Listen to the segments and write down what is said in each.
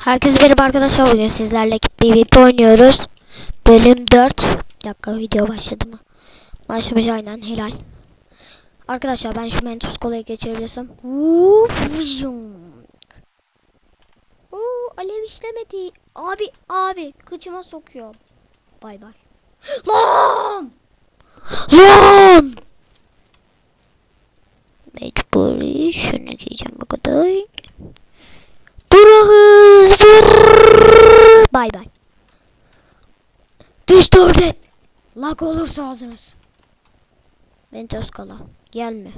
Herkese merhaba arkadaşlar bugün sizlerle PvP oynuyoruz. Bölüm 4. Bir dakika video başladı mı? Başlamış aynen helal. Arkadaşlar ben şu Mentos kolayı geçirebilirsem. Uuu, alev işlemedi. Abi abi kıçıma sokuyor. Bay bay. Lan! Lan! Mecburi şunu giyeceğim bu kadar. Bay bay. Düştü ordet. Lag olursa ağzınız. Mentos kala. Gelme.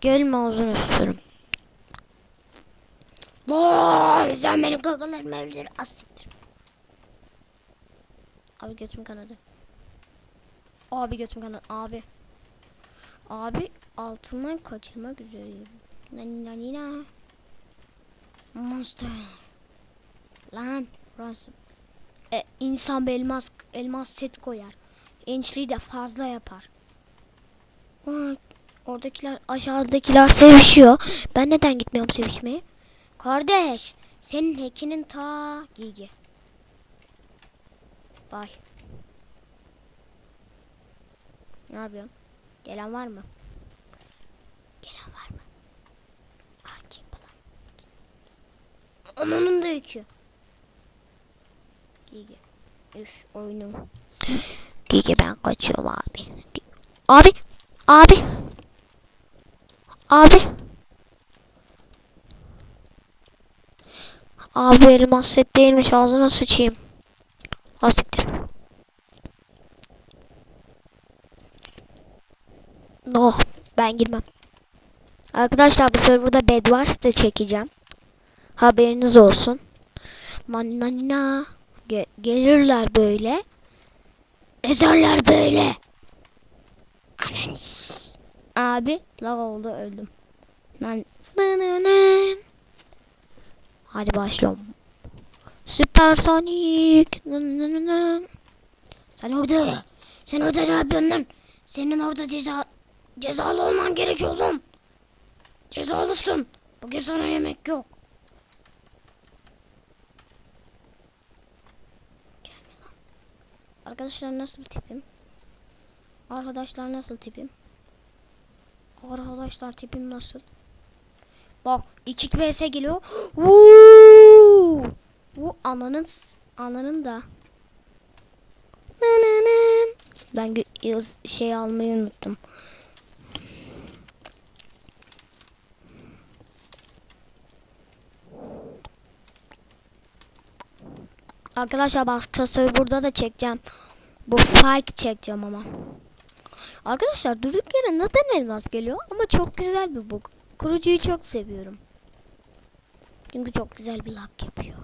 Gelme ağzını ısırırım. Vay sen benim kakalarımı öldür. Asiktir. Abi götüm kanadı. Abi götüm kanadı. Abi. Abi altından kaçırmak üzereyim. Nani nani na. Monster. Lan burası. E, insan bir elmas elmas set koyar. Ençliği de fazla yapar. Aa, oradakiler aşağıdakiler sevişiyor. Ben neden gitmiyorum sevişmeye? Kardeş senin hackinin ta gigi. Bay. Ne yapıyorsun? Gelen var mı? Gelen var mı? Ah kim bu lan? Ananın da yükü. Gigi. Üf oyunum. Gigi ben kaçıyorum abi. Abi. Abi. Abi. Abi elmas set değilmiş ağzına sıçayım. Asiktir. No ben girmem. Arkadaşlar bu serverda Bedwars da çekeceğim. Haberiniz olsun. Manina Ge gelirler böyle. Ezerler böyle. Ananis. Abi lag oldu öldüm. Lan. Hadi başlıyorum. Süpersonik. Sen orada. Sen orada ne yapıyorsun? Senin orada ceza cezalı olman gerekiyor oğlum. Cezalısın. Bugün sana yemek yok. Arkadaşlar nasıl tipim? Arkadaşlar nasıl tipim? Arkadaşlar tipim nasıl? Bak 2 vs geliyor. Woo! Bu ananın ananın da. Ben şey almayı unuttum. Arkadaşlar başka serverda da çekeceğim. Bu fake çekeceğim ama. Arkadaşlar durduk yere neden elmas geliyor? Ama çok güzel bir bug. Kurucuyu çok seviyorum. Çünkü çok güzel bir lag yapıyor.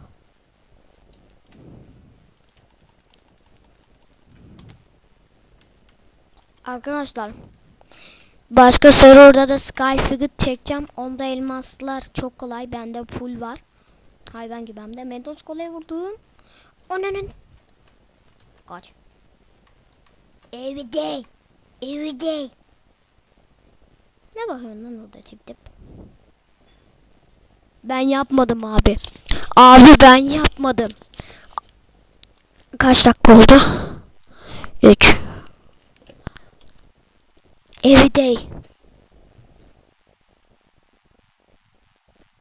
Arkadaşlar başka serverda da Sky Figure çekeceğim. Onda elmaslar çok kolay. Bende full var. Hayvan gibi hem de. Medos kolay vurdum. Onanın. Kaç. Every day. Every day. Ne bakıyorsun lan orada tip tip? Ben yapmadım abi. Abi ben yapmadım. Kaç dakika oldu? 3. Every day.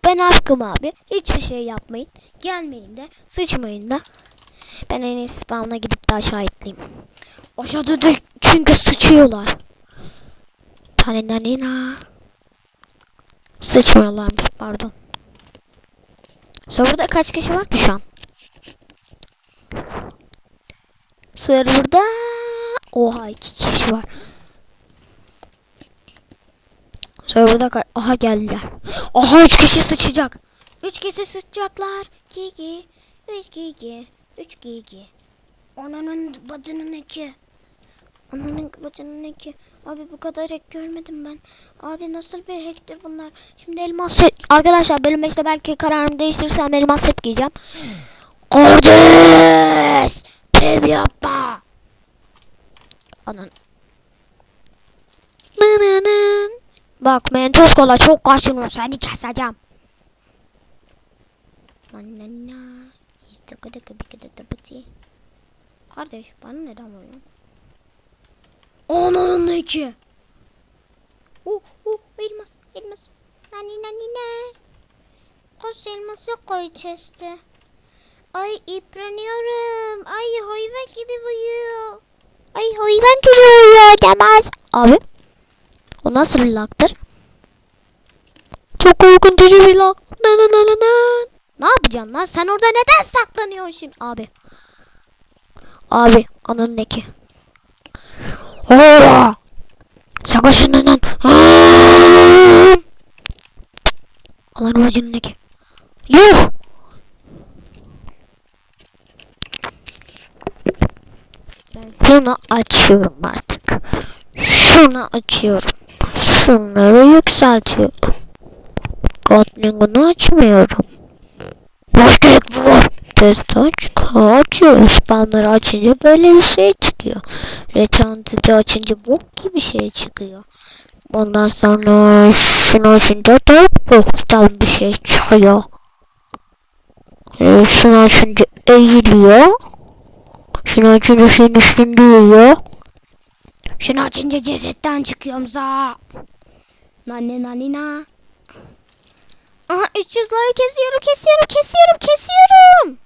Ben aşkım abi. Hiçbir şey yapmayın. Gelmeyin de. Sıçmayın da. Ben en iyisi spawn'a gidip de aşağı itleyeyim. Aşağıda da çünkü sıçıyorlar. Taninanina. Sıçmıyorlarmış pardon. Serverda kaç kişi var ki şu an? Serverda oha iki kişi var. Serverda kaç? Aha geldiler. Aha üç kişi sıçacak. Üç kişi sıçacaklar. Gigi. Üç gigi. Üç gigi. Ananın bacının iki. Ananın bacının iki. Abi bu kadar hack görmedim ben. Abi nasıl bir hacktir bunlar? Şimdi elmas set. Arkadaşlar bölüm 5'te belki kararımı değiştirirsem elmas set giyeceğim. Kardeş! Pev yapma! Anan. Bak mentos kola çok kaşınıyor seni keseceğim. Na kadar kadar kadar da pati. Kardeş bana neden vuruyorsun? Ananın ne ki? Uh uh elmas elmas. Nani nani ne? Koş elması koy chest'e. Ay ipleniyorum. Ay hayvan gibi uyuyor. Ay hayvan gibi uyuyor demez. Abi. O nasıl bir laktır? Çok korkutucu bir lak. Na na na na na. Ne yapacaksın lan? Sen orada neden saklanıyorsun şimdi? Abi. Abi. Ananın neki. Oha. Sakın şundan. Allah'ın bacının neki. Yuh. Şunu açıyorum artık. Şunu açıyorum. Şunları yükseltiyorum. Gatlingon'u açmıyorum. Ek mi var? Test aç. Açıyoruz. Spamları açınca böyle bir şey çıkıyor. Retantide açınca bok gibi şey çıkıyor. Ondan sonra şunu açınca da boktan bir şey çıkıyor. Ee, Şunu açınca eğiliyor. Şunu açınca senin üstünde uyuyor. Şunu açınca cesetten çıkıyorum za. Nane nane na. Aha 300 like kesiyorum kesiyorum kesiyorum kesiyorum.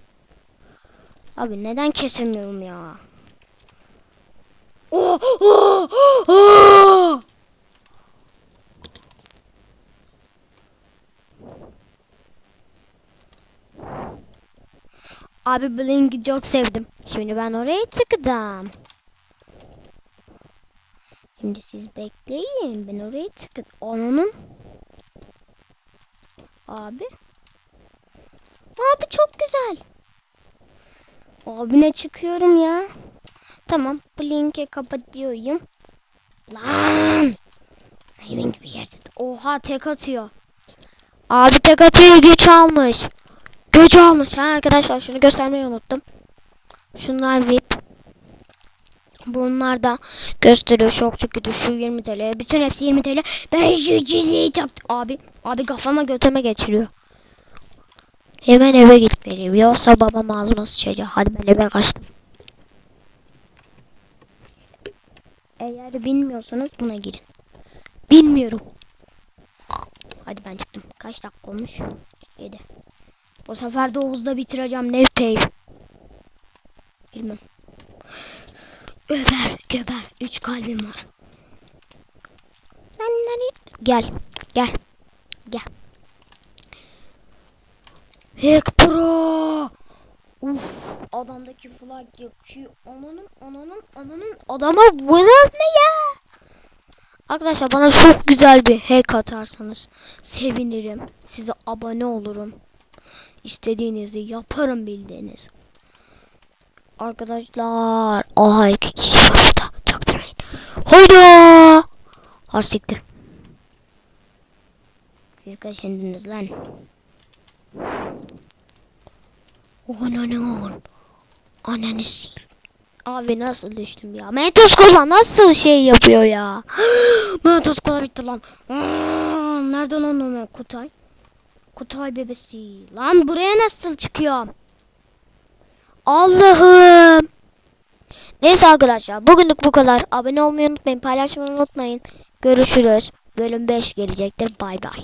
Abi neden kesemiyorum ya? Oh, oh, oh. Abi Blink'i çok sevdim. Şimdi ben oraya tıkladım. Şimdi siz bekleyin. Ben oraya tıkladım. Onun. Abi. Abi çok güzel. Abi ne çıkıyorum ya. Tamam. Blink'e kapatıyorum. Lan. Hayvan gibi yerde. Oha tek atıyor. Abi tek atıyor güç almış. Güç almış. Ha arkadaşlar şunu göstermeyi unuttum. Şunlar VIP. Bunlar da gösteriyor çok kötü şu 20 TL. Bütün hepsi 20 TL. Ben şu çizgiyi taktım. Abi, abi kafama götüme geçiriyor. Hemen eve gitmeliyim. Yoksa babam ağzıma sıçacak. Hadi ben eve kaçtım. Eğer bilmiyorsanız buna girin. Bilmiyorum. Hadi ben çıktım. Kaç dakika olmuş? 7. Bu sefer de Oğuz'da bitireceğim. Ne pay? Bilmem. Göber, göber. Üç kalbim var. Lan, Gel, gel, gel. Hack Pro. Uf, adamdaki flag yakıyor. Ananın, ananın, ananın. Adama vurur mu ya? Arkadaşlar bana çok güzel bir hack atarsanız sevinirim. Size abone olurum. İstediğinizi yaparım bildiğiniz. Arkadaşlar. Aha iki kişi var burada. Çaktırmayın. Hayda. Hastiktir. Siz kaçındınız lan. Ananın. Ananı sil. Abi nasıl düştüm ya? Mentos kola nasıl şey yapıyor ya? Mentos kola bitti lan. Nereden onu Kutay? Kutay bebesi. Lan buraya nasıl çıkıyorum? Allah'ım. Neyse arkadaşlar bugünlük bu kadar. Abone olmayı unutmayın. Paylaşmayı unutmayın. Görüşürüz. Bölüm 5 gelecektir. Bay bay.